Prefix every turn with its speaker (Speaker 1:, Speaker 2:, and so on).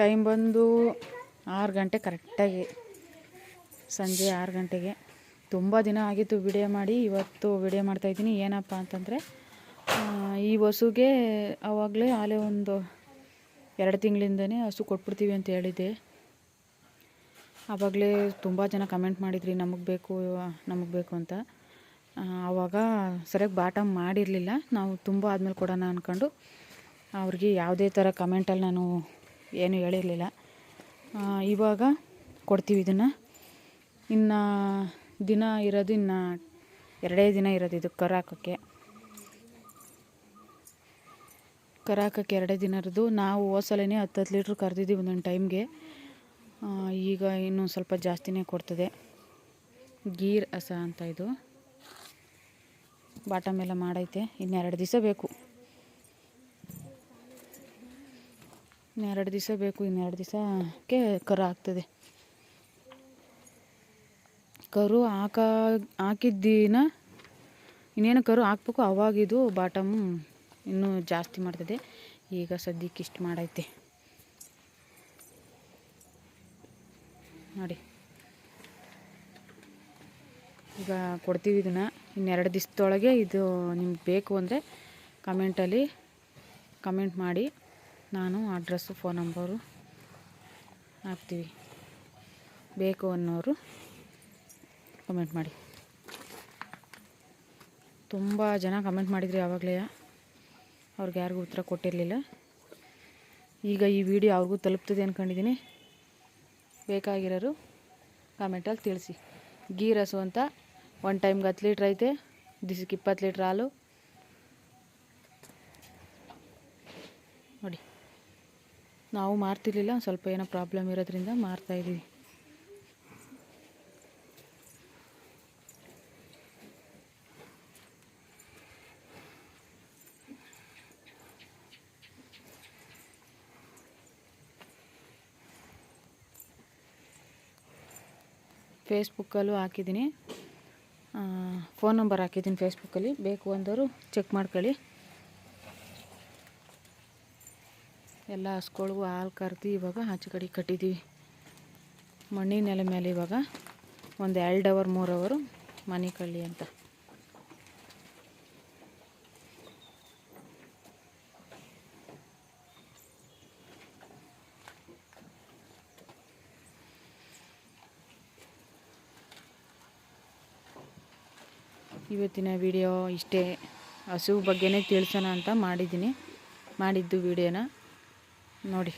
Speaker 1: Time ಬಂದು ಆರು ಗಂಟೆ ಕರೆಕ್ಟಾಗಿ ಸಂಜೆ ಆರು ಗಂಟೆಗೆ. ತುಂಬ ದಿನ ಆಗಿತ್ತು ವಿಡಿಯೋ ಮಾಡಿ, ಇವತ್ತು ವಿಡಿಯೋ ಮಾಡ್ತಾಯಿದ್ದೀನಿ ಏನಪ್ಪ ಅಂತಂದರೆ ಈ ಹಸುಗೆ ಆವಾಗಲೇ ಆಲೆ ಒಂದು ಎರಡು ತಿಂಗಳಿಂದನೇ ಹಸು ಕೊಟ್ಬಿಡ್ತೀವಿ ಅಂತ ಹೇಳಿದ್ದೆ. ಆವಾಗಲೇ ತುಂಬ ಜನ ಕಮೆಂಟ್ ಮಾಡಿದ್ರಿ, ನಮಗೆ ಬೇಕು ನಮಗೆ ಬೇಕು ಅಂತ. ಆವಾಗ ಸರಿಯಾಗಿ ಬಾಟಮ್ ಮಾಡಿರಲಿಲ್ಲ. ನಾವು ತುಂಬ ಆದಮೇಲೆ ಕೊಡೋಣ ಅಂದ್ಕೊಂಡು ಅವ್ರಿಗೆ ಯಾವುದೇ ಥರ ಕಮೆಂಟಲ್ಲಿ ನಾನು ಏನೂ ಹೇಳಿರಲಿಲ್ಲ. ಇವಾಗ ಕೊಡ್ತೀವಿ ಇದನ್ನು. ಇನ್ನು ದಿನ ಇರೋದು ಇನ್ನು ಎರಡೇ ದಿನ ಇರೋದು ಇದು ಕರು ಹಾಕೋಕ್ಕೆ. ಎರಡೇ ದಿನ ಇರೋದು. ನಾವು ಹೋಸಲೇ ಹತ್ತು ಹತ್ತು ಲೀಟ್ರ್ ಕರೆದಿದ್ದೀವಿ ಒಂದೊಂದು ಟೈಮ್ಗೆ. ಈಗ ಇನ್ನೂ ಸ್ವಲ್ಪ ಜಾಸ್ತಿನೇ ಕೊಡ್ತದೆ. ಗೀರ್ ಹಸ ಅಂತ ಇದು. ಬಾಟಮ್ ಎಲ್ಲ ಮಾಡೈತೆ. ಇನ್ನೆರಡು ದಿವಸ ಬೇಕು. ಇನ್ನೆರಡು ದಿವಸ ಬೇಕು, ಇನ್ನೆರಡು ದಿವಸಕ್ಕೆ ಕರು ಆಗ್ತದೆ. ಕರು ಹಾಕ ಹಾಕಿದ್ದೀನ ಇನ್ನೇನು ಕರು ಹಾಕ್ಬೇಕು ಅವಾಗಿದು ಬಾಟಮ್ ಇನ್ನೂ ಜಾಸ್ತಿ ಮಾಡ್ತದೆ. ಈಗ ಸದ್ಯಕ್ಕೆ ಇಷ್ಟು ಮಾಡೈತೆ. ನೋಡಿ. ಈಗ ಕೊಡ್ತೀವಿ ಇದನ್ನು. ಇನ್ನೆರಡು ದಿವಸದೊಳಗೆ ಇದು ನಿಮ್ಗೆ ಬೇಕು ಅಂದರೆ ಕಮೆಂಟಲ್ಲಿ ಕಮೆಂಟ್ ಮಾಡಿ. ನಾನು ಅಡ್ರೆಸ್ಸು, ಫೋನ್ ನಂಬರು ಹಾಕ್ತೀವಿ. ಬೇಕು ಅನ್ನೋರು ಕಮೆಂಟ್ ಮಾಡಿ. ತುಂಬ ಜನ ಕಮೆಂಟ್ ಮಾಡಿದ್ರಿ ಯಾವಾಗಲೇ. ಅವ್ರಿಗೆ ಯಾರಿಗೂ ಉತ್ತರ ಕೊಟ್ಟಿರಲಿಲ್ಲ. ಈಗ ಈ ವಿಡಿಯೋ ಅವ್ರಿಗೂ ತಲುಪ್ತದೆ ಅಂದ್ಕೊಂಡಿದ್ದೀನಿ ಬೇಕಾಗಿರೋರು ಕಾಮೆಂಟಲ್ಲಿ ತಿಳಿಸಿ. ಗೀ ರಸು ಅಂತ ಒನ್ ಟೈಮ್ಗೆ ಹತ್ತು ಲೀಟ್ರ್ ಐತೆ. ದಿಸಕ್ಕೆ ಇಪ್ಪತ್ತು ಲೀಟ್ರ್ ಹಾಲು ನೋಡಿ ನಾವು ಮಾರ್ತಿರ್ಲಿಲ್ಲ ಸ್ವಲ್ಪ ಏನೋ ಪ್ರಾಬ್ಲಮ್ ಇರೋದ್ರಿಂದ ಮಾರ್ತಾಯಿದ್ದೀವಿ ಫೇಸ್ಬುಕ್ಕಲ್ಲೂ ಹಾಕಿದ್ದೀನಿ. ಫೋನ್ ನಂಬರ್ ಹಾಕಿದ್ದೀನಿ ಫೇಸ್ಬುಕ್ಕಲ್ಲಿ ಬೇಕು ಅಂದವರು ಚೆಕ್ ಮಾಡ್ಕೊಳ್ಳಿ. ಎಲ್ಲ ಹಸ್ಗಳಿಗೂ ಹಾಲು ಕರೆದು ಇವಾಗ ಆಚೆ ಕಡೆ ಕಟ್ಟಿದ್ದೀವಿ ಮಣ್ಣಿನ ನೆಲ ಮೇಲೆ ಇವಾಗ ಒಂದು ಎರಡು ಅವರ್ ಮೂರು ಅವರು ಮನೆ ಕಳ್ಳಿ ಅಂತ. ಇವತ್ತಿನ ವಿಡಿಯೋ ಇಷ್ಟೇ. ಹಸು ಬಗ್ಗೆನೇ ತಿಳಿಸೋಣ ಅಂತ ಮಾಡಿದ್ದೀನಿ. ಮಾಡಿದ್ದು ವಿಡಿಯೋನ ನೋಡಿ.